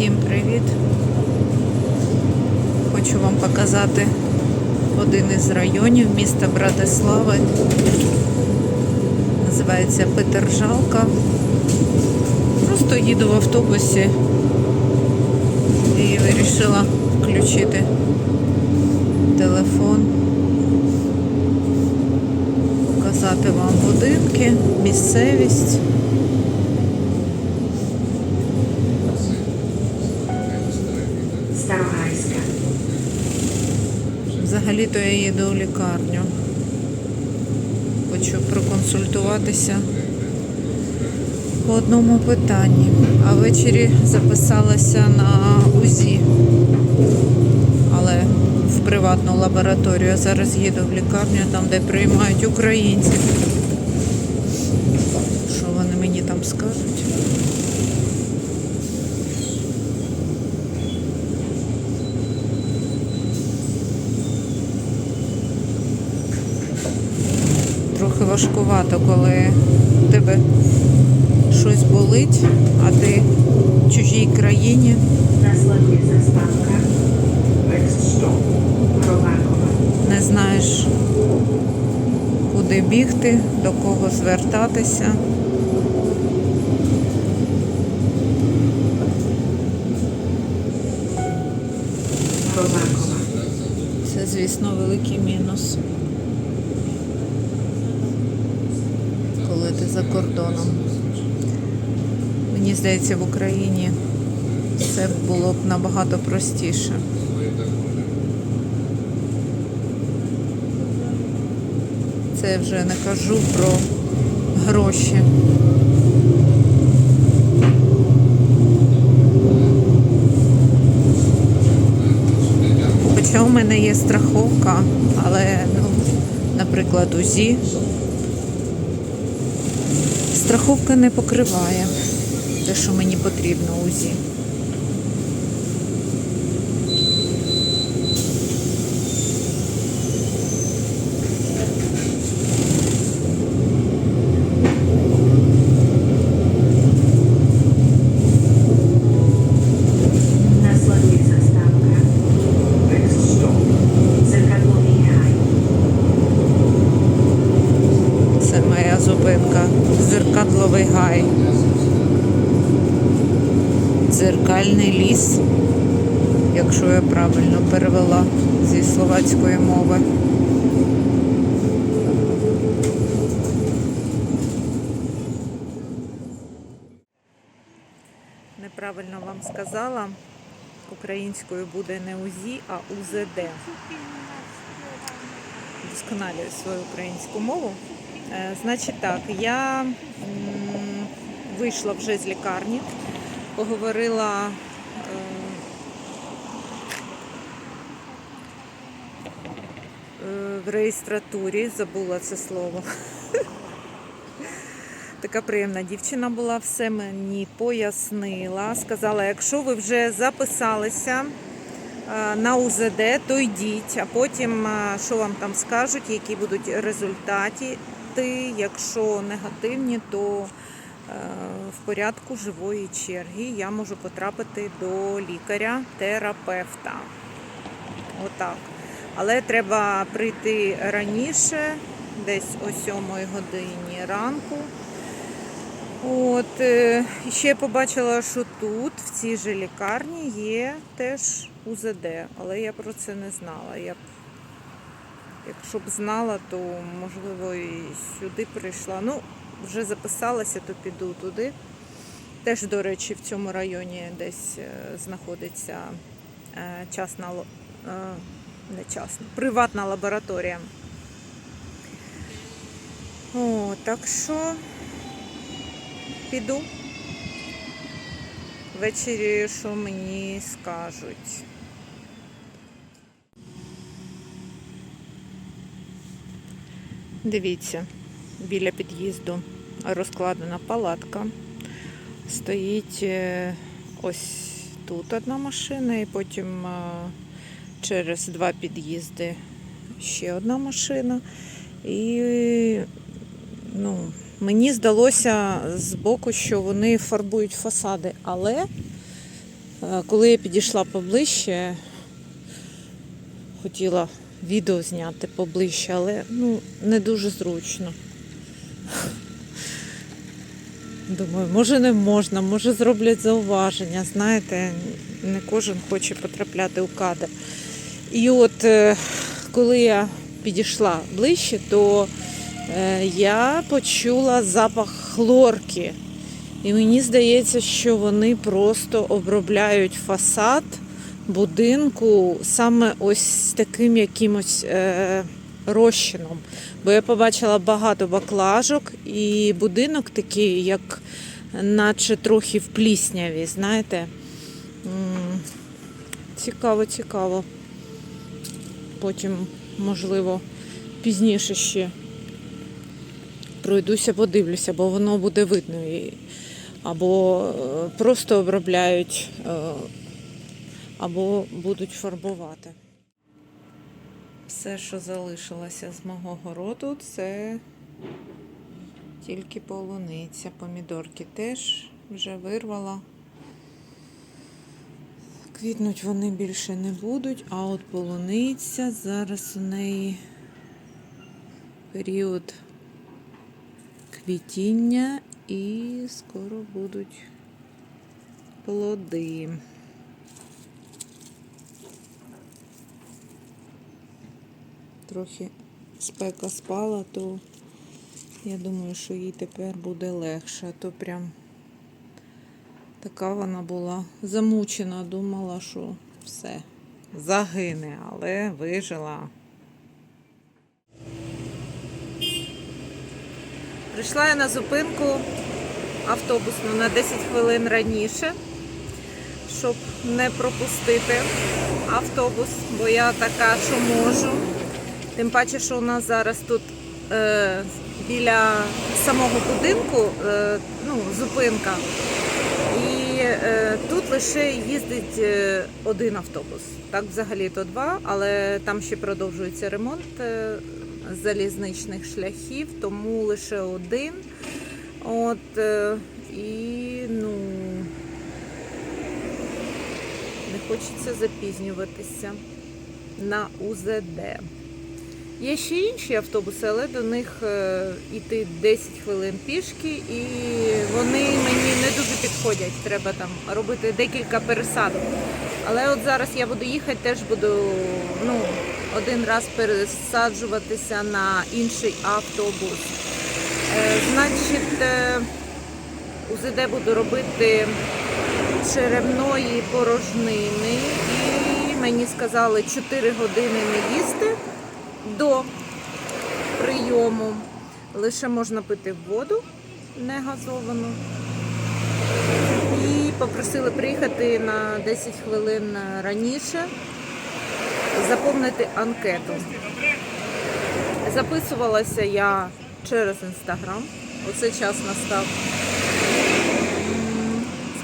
Всім привіт! Хочу вам показати один із районів міста Братислави. Називається Петержалка. Просто їду в автобусі і вирішила включити телефон, показати вам будинки, місцевість. Взагалі-то я їду у лікарню. Хочу проконсультуватися по одному питанні. А ввечері записалася на УЗІ, але в приватну лабораторію. Зараз їду в лікарню, там, де приймають українців. Що вони мені там скажуть? трохи важкувато, коли в тебе щось болить, а ти в чужій країні. Не знаєш, куди бігти, до кого звертатися. Це, звісно, великий мінус. Коли ти за кордоном. Мені здається, в Україні все було б набагато простіше. Це вже не кажу про гроші. Хоча у мене є страховка, але, ну, наприклад, УЗІ. Страховка не покриває те, що мені потрібно УЗІ. Словацької мови. Неправильно вам сказала. Українською буде не УЗІ, а УЗД. Вдосконалюю свою українську мову. Е, Значить так, я вийшла вже з лікарні, поговорила е, е, в реєстратурі, забула це слово. Така приємна дівчина була, все мені пояснила. Сказала, якщо ви вже записалися е, на УЗД, то йдіть, а потім, е, що вам там скажуть, які будуть результати. Якщо негативні, то е, в порядку живої черги я можу потрапити до лікаря-терапевта. Отак. Але треба прийти раніше, десь о 7 годині ранку. От, е, ще побачила, що тут, в цій же лікарні, є теж УЗД, але я про це не знала. Я б, якщо б знала, то можливо і сюди прийшла. Ну, вже записалася, то піду туди. Теж, до речі, в цьому районі десь е, знаходиться е, частна, частна, приватна лабораторія. О, так що піду. Ввечері що мені скажуть. Дивіться, біля під'їзду розкладена палатка. Стоїть е, ось тут одна машина, і потім е, через два під'їзди ще одна машина. І ну, мені здалося з боку, що вони фарбують фасади, але Е, Коли я підійшла поближче, хотіла відео зняти поближче, але ну, не дуже зручно. Думаю, може не можна, може зроблять зауваження. Знаєте, не кожен хоче потрапляти у кадр. І от е, коли я підійшла ближче, то е, я почула запах хлорки. І мені здається, що вони просто обробляють фасад будинку саме ось таким якимось е, розчином. Бо я побачила багато баклажок, і будинок такий, як наче трохи в плісняві, знаєте. Цікаво, цікаво. Потім, можливо, пізніше ще пройдуся, подивлюся, бо воно буде видно. Або е, просто обробляють, е, або будуть фарбувати. Все, що залишилося з мого городу, це тільки полуниця. Помідорки теж вже вирвала. Квітнуть вони більше не будуть, а от полуниця зараз у неї період квітіння і скоро будуть плоди. Трохи спека спала, то я думаю, що їй тепер буде легше. А то прям така вона була замучена, думала, що все, загине, але вижила. Прийшла я на зупинку автобусну на 10 хвилин раніше, щоб не пропустити автобус, бо я така, що можу. Тим паче, що у нас зараз тут е, біля самого будинку е, ну, зупинка. Е, тут лише їздить е, один автобус. Так, взагалі то два, але там ще продовжується ремонт е, залізничних шляхів, тому лише один. От і ну не хочеться запізнюватися на УЗД. Є ще інші автобуси, але до них е, йти 10 хвилин пішки, і вони мені не дуже підходять. Треба там робити декілька пересадок. Але от зараз я буду їхати, теж буду ну, один раз пересаджуватися на інший автобус. Е, значить, е, УЗД буду робити черевної порожнини, і мені сказали 4 години не їсти до прийому. Лише можна пити воду не газовану. І попросили приїхати на 10 хвилин раніше, заповнити анкету. Записувалася я через інстаграм. Оце час настав.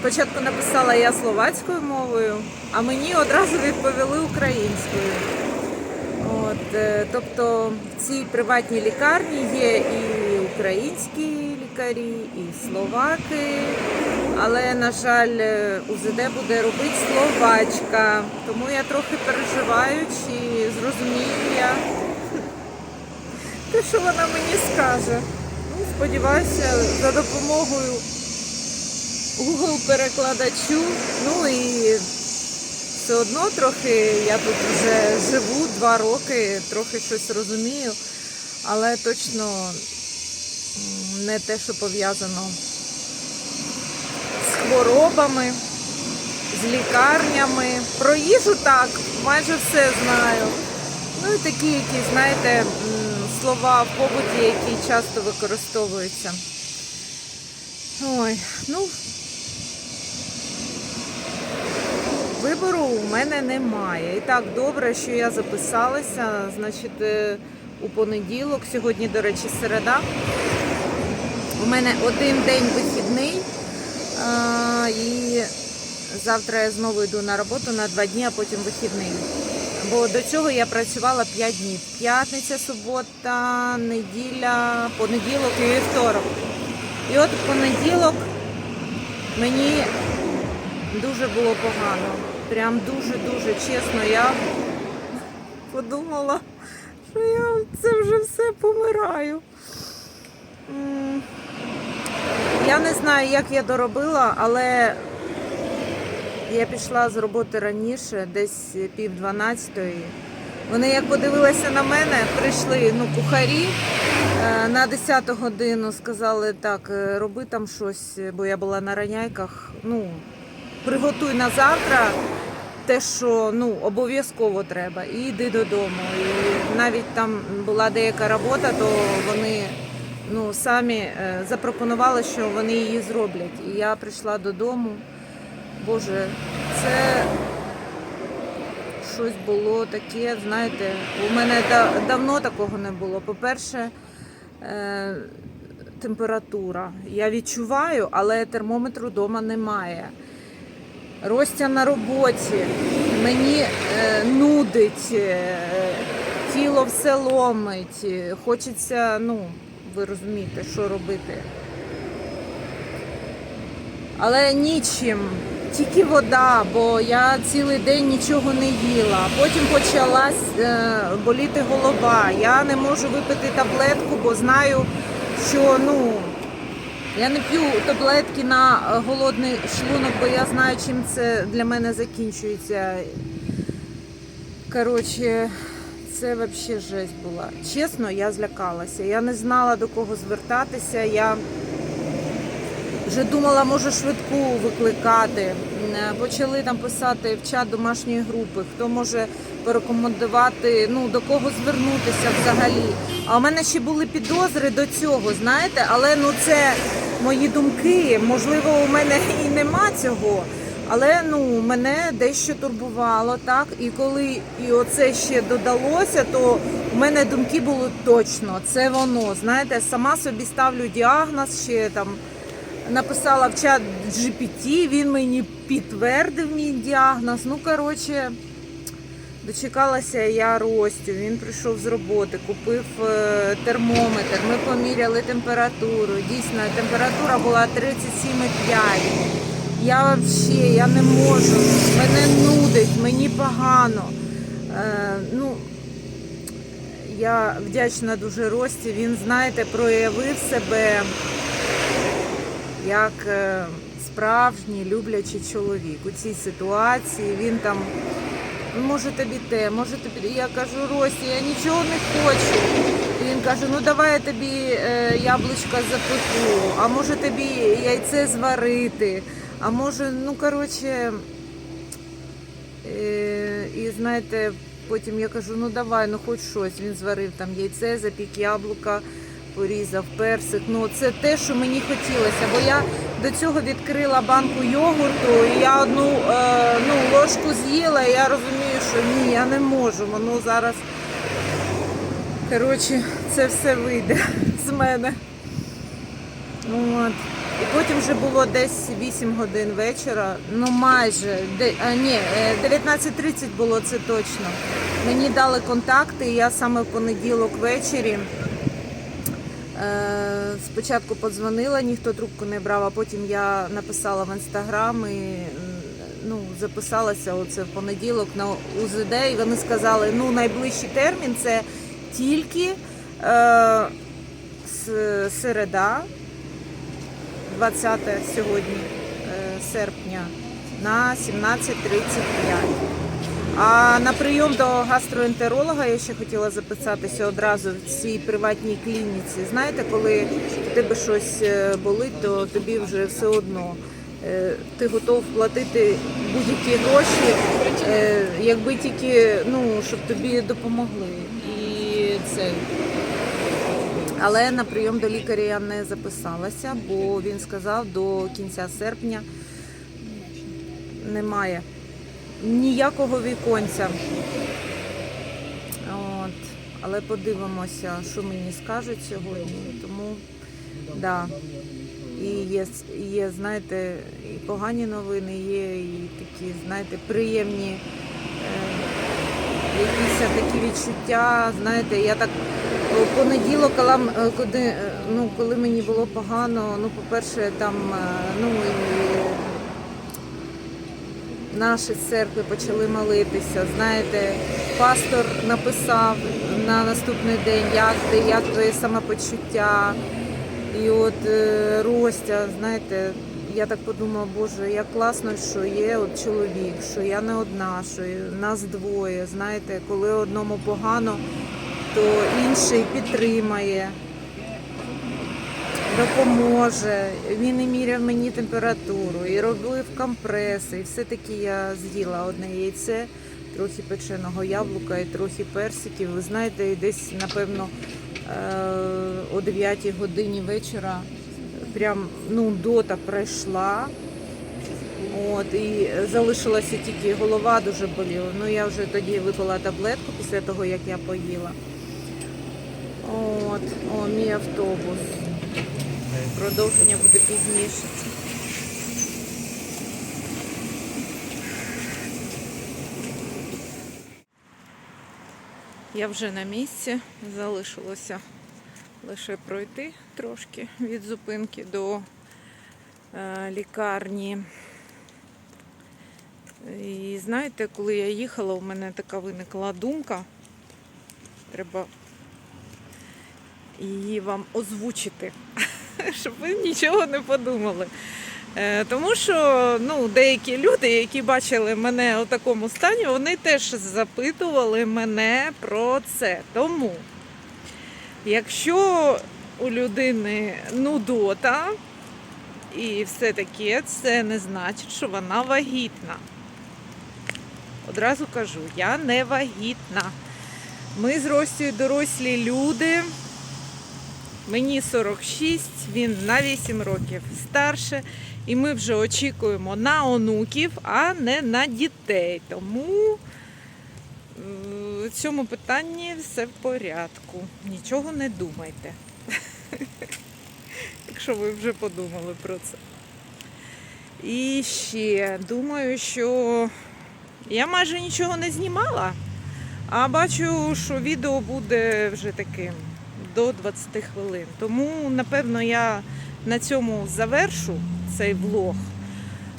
Спочатку написала я словацькою мовою, а мені одразу відповіли українською. От, е, тобто в цій приватній лікарні є і українські лікарі, і словаки. Але, на жаль, е, УЗД буде робити словачка. Тому я трохи переживаю, чи зрозумію я те, що вона мені скаже. Ну, сподіваюся, за допомогою Google перекладачу. Ну і все одно трохи я тут вже живу два роки, трохи щось розумію, але точно не те, що пов'язано з хворобами, з лікарнями. Про їжу так, майже все знаю. Ну і такі якісь, знаєте, слова в побуті, які часто використовуються. Ой, ну, Вибору у мене немає. І так добре, що я записалася. Значить, е, у понеділок, сьогодні, до речі, середа. У мене один день вихідний. І завтра я знову йду на роботу на два дні, а потім вихідний. Бо до цього я працювала 5 днів. П'ятниця, субота, неділя, понеділок і вівторок. І от в понеділок мені Дуже було погано. Прям дуже-дуже чесно. Я подумала, що я це вже все помираю. Я не знаю, як я доробила, але я пішла з роботи раніше, десь пів дванадцятої. Вони як подивилися на мене, прийшли ну, кухарі е, на 10 годину, сказали, так, е, роби там щось, бо я була на раняйках. Ну, приготуй на завтра те, що ну, обов'язково треба, і йди додому. І навіть там була деяка робота, то вони ну, самі е, запропонували, що вони її зроблять. І я прийшла додому. Боже, це щось було таке, знаєте, у мене да- давно такого не було. По-перше, е, температура. Я відчуваю, але термометру вдома немає. Ростя на роботі, мені е, нудить, е, тіло все ломить, е, хочеться, ну, ви розумієте, що робити. Але нічим, тільки вода, бо я цілий день нічого не їла. Потім почалась е, боліти голова. Я не можу випити таблетку, бо знаю, що ну, я не п'ю таблетки на е, голодний шлунок, бо я знаю, чим це для мене закінчується. Коротше, це взагалі жесть була. Чесно, я злякалася. Я не знала до кого звертатися. Я вже думала, може швидку викликати. Е, Почали там писати в чат домашньої групи, хто може порекомендувати, ну до кого звернутися взагалі. А у мене ще були підозри до цього, знаєте, але ну це мої думки. Можливо, у мене і нема цього. Але ну мене дещо турбувало, так. І коли і оце ще додалося, то у мене думки були точно. Це воно. Знаєте, сама собі ставлю діагноз ще там написала в чат GPT, він мені підтвердив мій діагноз. Ну, коротше, дочекалася я Ростю. Він прийшов з роботи, купив е, термометр. Ми поміряли температуру. Дійсно, температура була 37,5. Я взагалі я не можу. Мене нудить, мені погано. Е, ну, я вдячна дуже Рості. Він, знаєте, проявив себе як е, справжній люблячий чоловік у цій ситуації. Він там «Ну, може тобі те, може тобі. Я кажу, Рості, я нічого не хочу. І він каже: ну давай я тобі е, яблучка запеку, а може тобі яйце зварити, а може, ну коротше. І знаєте, потім я кажу, ну давай, ну хоч щось. Він зварив там яйце, запік яблука, порізав персик. Ну це те, що мені хотілося. Бо я до цього відкрила банку йогурту, і я одну е, ложку з'їла, і я розумію, що ні, я не можу. Воно зараз. Коротше, це все вийде з мене. От. І потім вже було десь 8 годин вечора, ну майже, де, а, ні, е, 19.30 було це точно. Мені дали контакти, і я саме в понеділок ввечері е, спочатку подзвонила, ніхто трубку не брав, а потім я написала в інстаграм і ну, записалася оце в понеділок на УЗД, і вони сказали, ну найближчий термін це тільки е, середа. 20 сьогодні е, серпня на 17.35. А на прийом до гастроентеролога я ще хотіла записатися одразу в цій приватній клініці. Знаєте, коли в тебе щось е, болить, то тобі вже все одно. Е, Ти готов платити будь-які гроші, е, якби тільки ну, щоб тобі допомогли. І це але на прийом до лікаря я не записалася, бо він сказав, до кінця серпня немає ніякого віконця. От. Але подивимося, що мені скажуть сьогодні. Тому да. І є, є, знаєте, і погані новини, є і такі, знаєте, приємні е, якісь такі відчуття. Знаєте, я так понеділок, коли, е, коли, е, ну, коли мені було погано, ну, по-перше, там, е, ну і наші церкви почали молитися. Знаєте, пастор написав на наступний день, як ти, як твоє самопочуття. І от е, Ростя, знаєте, я так подумала, боже, як класно, що є от чоловік, що я не одна, що нас двоє. Знаєте, коли одному погано, то інший підтримає, допоможе. Він і міряв мені температуру, і робив компреси. І все-таки я з'їла одне яйце, трохи печеного яблука і трохи персиків. Ви знаєте, і десь, напевно, о 9 годині вечора прям ну, дота пройшла. От, і залишилася тільки голова дуже боліла. Ну я вже тоді випила таблетку після того, як я поїла. От, о, мій автобус. Продовження буде пізніше. Я вже на місці, залишилося лише пройти трошки від зупинки до е, лікарні. І знаєте, коли я їхала, у мене така виникла думка. Треба її вам озвучити, щоб ви нічого не подумали. Е, Тому що ну, деякі люди, які бачили мене у такому стані, вони теж запитували мене про це. Тому, якщо у людини нудота і все таке, це не значить, що вона вагітна. Одразу кажу, я не вагітна. Ми з Ростю дорослі люди. Мені 46, він на 8 років старше, і ми вже очікуємо на онуків, а не на дітей. Тому е, в цьому питанні все в порядку. Нічого не думайте. Якщо ви вже подумали про це. І ще думаю, що я майже нічого не знімала, а бачу, що відео буде вже таким до 20 хвилин. Тому, напевно, я на цьому завершу цей влог.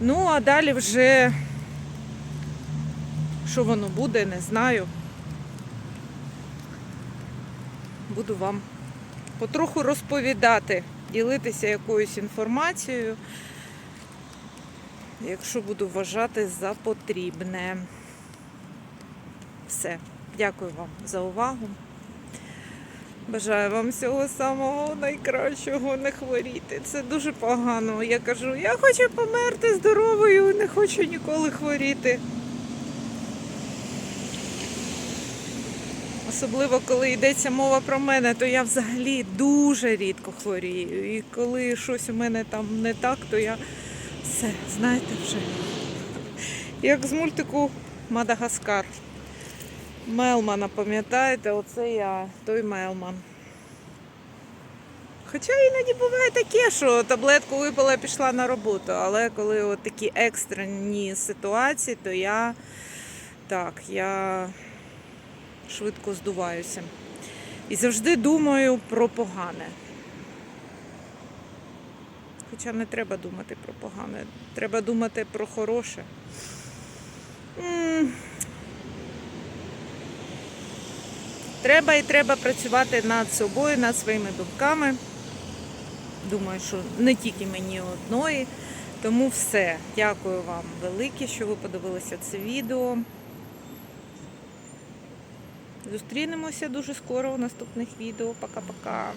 Ну, а далі вже, що воно буде, не знаю. Буду вам потроху розповідати, ділитися якоюсь інформацією, якщо буду вважати за потрібне. Все. Дякую вам за увагу. Бажаю вам всього самого найкращого, не хворіти. Це дуже погано. Я кажу, я хочу померти здоровою, не хочу ніколи хворіти. Особливо, коли йдеться мова про мене, то я взагалі дуже рідко хворію. І коли щось у мене там не так, то я все, знаєте вже. Як з мультику Мадагаскар. Мелмана, пам'ятаєте, оце я, той Мелман. Хоча іноді буває таке, що таблетку випила і пішла на роботу, але коли от такі екстрені ситуації, то я так, я швидко здуваюся. І завжди думаю про погане. Хоча не треба думати про погане, треба думати про хороше. Треба і треба працювати над собою, над своїми думками. Думаю, що не тільки мені одної. Тому все. Дякую вам велике, що ви подивилися це відео. Зустрінемося дуже скоро у наступних відео. Пока-пока.